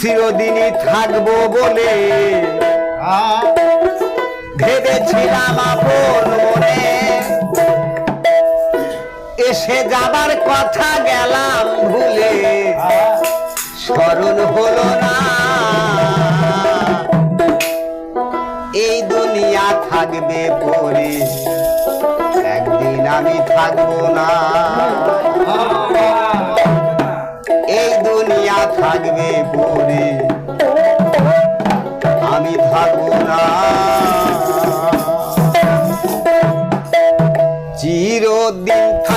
চিরদিনই থাকব বলে ভেবেছিলাম আপন মনে। এসে যাবার কথা গেলাম ভুলে। স্মরণ হলো না। এই দুনিয়া থাকবে পরে। একদিন আমি থাকব না। না চিরদিন